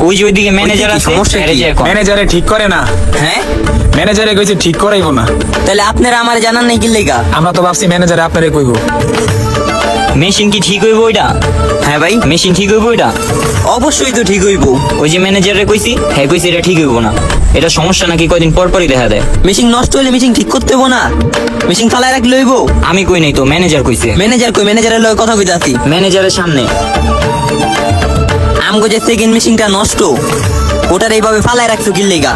ওই যে ওইদিকে ম্যানেজার আছে সমস্যা কি? ম্যানেজারে ঠিক করে না? হ্যাঁ? ম্যানেজারে কইছে ঠিক করাইবো না। তাহলে আপনারা আমার জানান নাই কি লেগা? আমরা তো ভাবছি ম্যানেজারে আপনারে কইবো। মেশিন কি ঠিক হইব ওইটা? হ্যাঁ ভাই। মেশিন ঠিক হইব ওইটা? অবশ্যই তো ঠিক হইব। ওই যে ম্যানেজারে কইছি হ্যাঁ কইছি এটা ঠিক হইব না। এটা সমস্যা নাকি কয়দিন পর পরই দেখা দেয়। মেশিন নষ্ট হলে মেশিন ঠিক করতে হব না। মেশিন ফালায় রাখলে হইব। আমি কই নাই তো ম্যানেজার কইছে। ম্যানেজার কই ম্যানেজারের লগে কথা কইতে আসি ম্যানেজারের সামনে। আমগো যে সেকেন্ড মেশিনটা নষ্ট। ওটার এইভাবে ফালায় রাখছো কি লেগা।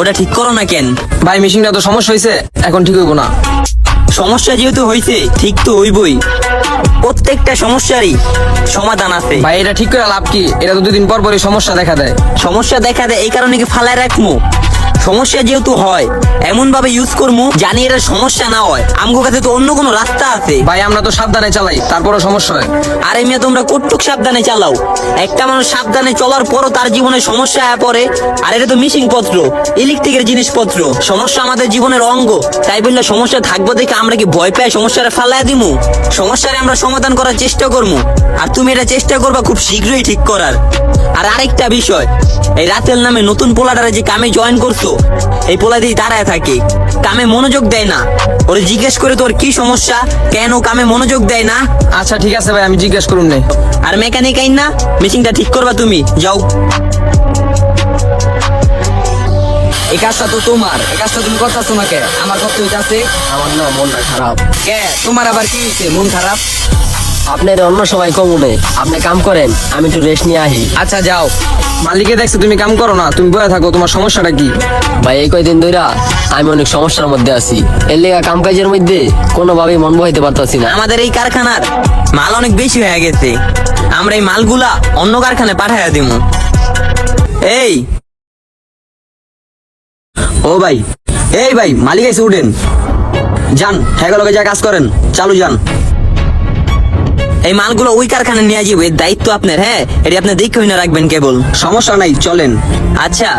ওটা ঠিক করো না কেন? ভাই মেশিনটা তো সমস্যা হয়েছে এখন ঠিক হইব না। সমস্যা যেহেতু হইছে ঠিক তো হইবই। প্রত্যেকটা সমস্যারই সমাধান আছে। ভাই এটা ঠিক করে লাভ কি? এটা তো দুদিন পর পরই সমস্যা দেখা দেয়। সমস্যা দেখা দেয় এই কারণে কি ফালায় রাখব সমস্যা যেহেতু হয় এমন ভাবে ইউজ করব জানি এটা সমস্যা না হয়। আমগো কাছে তো অন্য কোনো রাস্তা আছে। ভাই আমরা তো সাবধানে চালাই তারপরও সমস্যা হয়। আরে মেয়ে তোমরা কটুক সাবধানে চালাও। একটা মানুষ সাবধানে চলার পরও তার জীবনে সমস্যা আয়া পড়ে। আর এটা তো মিশিং পত্র ইলেকট্রিকের জিনিসপত্র। সমস্যা আমাদের জীবনের অঙ্গ। তাই বললে সমস্যা থাকব দেখে আমরা কি ভয় পাই সমস্যাটা ফালাইয়া দিমু? সমস্যারে আমরা সমাধান করার চেষ্টা করব আর তুমি এটা চেষ্টা করবা খুব শীঘ্রই ঠিক করার। আর আরেকটা বিষয় এই রাতেল নামে নতুন পোলাটারে যে কামে জয়েন করছ এই পোলা দিয়ে দাঁড়ায় থাকে। কামে মনোযোগ দেয় না। ওরে জিজ্ঞেস করে তোর কি সমস্যা? কেন কামে মনোযোগ দেয় না? আচ্ছা ঠিক আছে ভাই আমি জিজ্ঞেস করুন নাই আর মেকানিক আইন না মেশিনটা ঠিক করবা তুমি। যাও। এই কাজটা তো তোমার এই কাজটা তুমি করতেছো না কে? আমার কত আছে আমার না মনটা খারাপ। কে? তোমার আবার কি হয়েছে মন খারাপ? আপনার অন্য সময় কম উঠে। আপনি কাম করেন আমি একটু রেস্ট নিয়ে আহি আচ্ছা যাও। মালিকে দেখছে তুমি কাম করো না তুমি বয়ে থাকো তোমার সমস্যাটা কি? ভাই এই কয়দিন ধইরা আমি অনেক সমস্যার মধ্যে আছি। এর লেগা কাম কাজের মধ্যে কোনোভাবেই মন বহাইতে পারতাছি না। আমাদের এই কারখানার মাল অনেক বেশি হয়ে গেছে। আমরা এই মালগুলা অন্য কারখানায় পাঠাইয়া দিব এই। ও ভাই এই ভাই মালিক এসে উঠেন। যান হ্যাঁ যা কাজ করেন চালু যান। এই মালগুলো ওই কারখানায় নিয়ে যাব এর দায়িত্ব আপনার হ্যাঁ? এটি আপনি দেখে না রাখবেন কেবল। সমস্যা নাই চলেন। আচ্ছা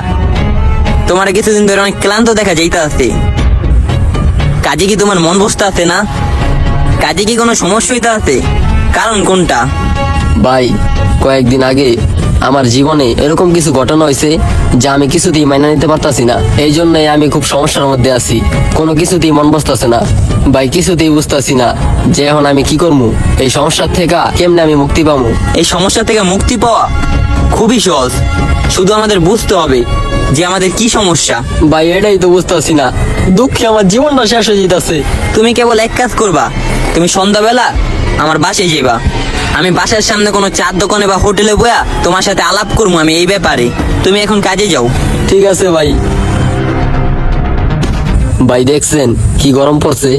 তোমার কিছুদিন ধরে অনেক ক্লান্ত দেখা যাইতে আছে। কাজে কি তোমার মন বসতে আছে না? কাজে কি কোনো সমস্যা হইতে আছে? কারণ কোনটা? ভাই কয়েকদিন আগে আমার জীবনে এরকম কিছু ঘটনা হয়েছে যা আমি কিছুতেই মাইনা নিতে পারতাছি না। এই জন্যই আমি খুব সমস্যার মধ্যে আছি। কোনো কিছুতেই মন বসতেছে না। ভাই কিছুতেই বুঝতেছি না যে এখন আমি কি করব এই সমস্যার থেকে কেমনে আমি মুক্তি পাবো এই সমস্যা থেকে মুক্তি পাওয়া খুবই সহজ। শুধু আমাদের বুঝতে হবে যে আমাদের কি সমস্যা। ভাই এটাই তো বুঝতেছি না। দুঃখে আমার জীবনটা শেষ হয়ে যেতেছে। তুমি কেবল এক কাজ করবা। তুমি সন্ধ্যাবেলা আমার বাসায় যাইবা। আমি বাসার সামনে কোনো চার দোকানে বা হোটেলে বয়া তোমার সাথে আলাপ করব আমি এই ব্যাপারে। তুমি এখন কাজে যাও। ঠিক আছে ভাই। ভাই দেখছেন কি গরম পড়ছে?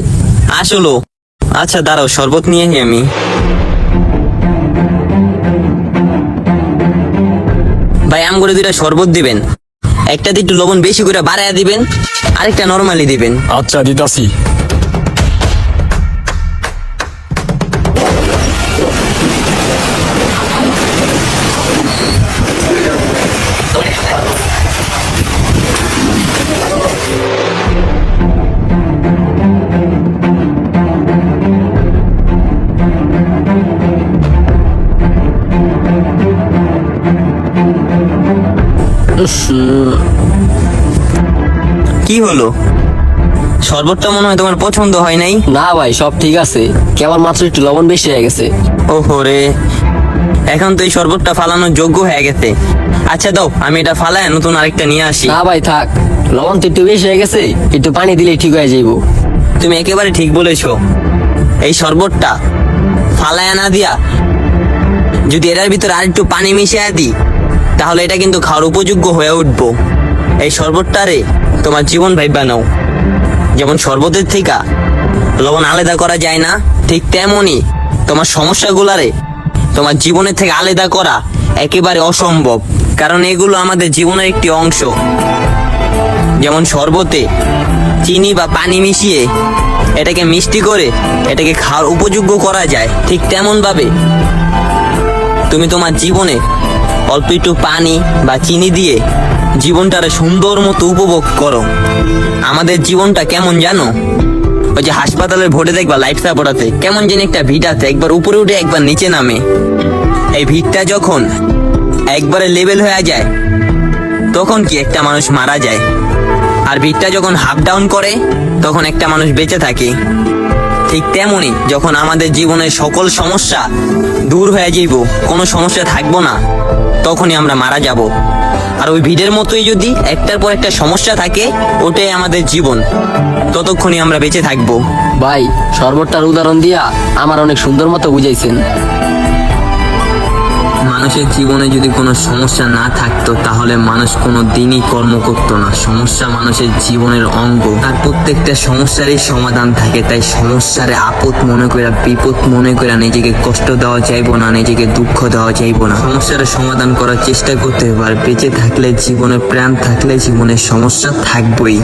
আসলো। আচ্ছা দাঁড়াও শরবত নিয়ে আমি। ভাই আম করে দুইটা শরবত দিবেন। একটাতে একটু লবণ বেশি করে বাড়ায় দিবেন আরেকটা নরমালি দিবেন। আচ্ছা দিতাছি। কি হলো? শরবতটা মনে হয় তোমার পছন্দ হয় নাই? না ভাই সব ঠিক আছে। কেবল মাত্র একটু লবণ বেশি হয়ে গেছে? ওহো রে। এখন তো এই শরবতটা ফালানোর যোগ্য হয়ে গেছে। আচ্ছা দাও আমি এটা ফালায় নতুন আরেকটা নিয়ে আসি। না ভাই থাক। লবণ তো একটু বেশি হয়ে গেছে একটু পানি দিলে ঠিক হয়ে যাইব। তুমি একেবারে ঠিক বলেছ। এই শরবতটা ফালায় না দিয়া যদি এটার ভিতরে আর একটু পানি মিশিয়ে দিই তাহলে এটা কিন্তু খাওয়ার উপযোগ্য হয়ে উঠবো। এই শরবতটারে তোমার জীবন ভাইবা নাও যেমন শরবতের থেকে লবণ আলাদা করা যায় না, ঠিক তেমনই তোমার সমস্যাগুলারে তোমার জীবনের থেকে আলাদা করা একেবারে অসম্ভব, কারণ এগুলো আমাদের জীবনের একটি অংশ। যেমন শরবতে চিনি বা পানি মিশিয়ে এটাকে মিষ্টি করে এটাকে খাওয়ার উপযোগ্য করা যায়, ঠিক তেমনভাবে তুমি তোমার জীবনে অল্প একটু পানি বা চিনি দিয়ে জীবনটারে সুন্দর মতো উপভোগ করো। আমাদের জীবনটা কেমন জানো? ওই যে হাসপাতালের ভোটে দেখবা লাইট সাপোর্টাতে কেমন যেন একটা ভিট আছে, একবার উপরে উঠে একবার নিচে নামে। এই ভিটটা যখন একবারে লেভেল হয়ে যায়, তখন কি একটা মানুষ মারা যায়? আর ভিড়টা যখন হাফ ডাউন করে, তখন একটা মানুষ বেঁচে থাকে। ঠিক তেমনি যখন আমাদের জীবনের সকল সমস্যা দূর হয়ে যাইব, কোনো সমস্যা থাকব না, তখনই আমরা মারা যাব। আর ওই ভিড়ের মতোই যদি একটার পর একটা সমস্যা থাকে, ওটাই আমাদের জীবন। ততক্ষণই আমরা বেঁচে থাকব। ভাই সর্বটার উদাহরণ দিয়া আমার অনেক সুন্দর মতো বুঝাইছেন। মানুষের জীবনে যদি কোনো সমস্যা না থাকতো, তাহলে মানুষ কোনো দিনই কর্ম করতো না। সমস্যা মানুষের জীবনের অঙ্গ। তার প্রত্যেকটা সমস্যারই সমাধান থাকে। তাই সমস্যারে আপদ মনে করে বিপদ মনে করে নিজেকে কষ্ট দেওয়া চাইব না, নিজেকে দুঃখ দেওয়া চাইব না। সমস্যার সমাধান করার চেষ্টা করতে হবে। আর বেঁচে থাকলে জীবনে প্রাণ থাকলে জীবনে সমস্যা থাকবেই।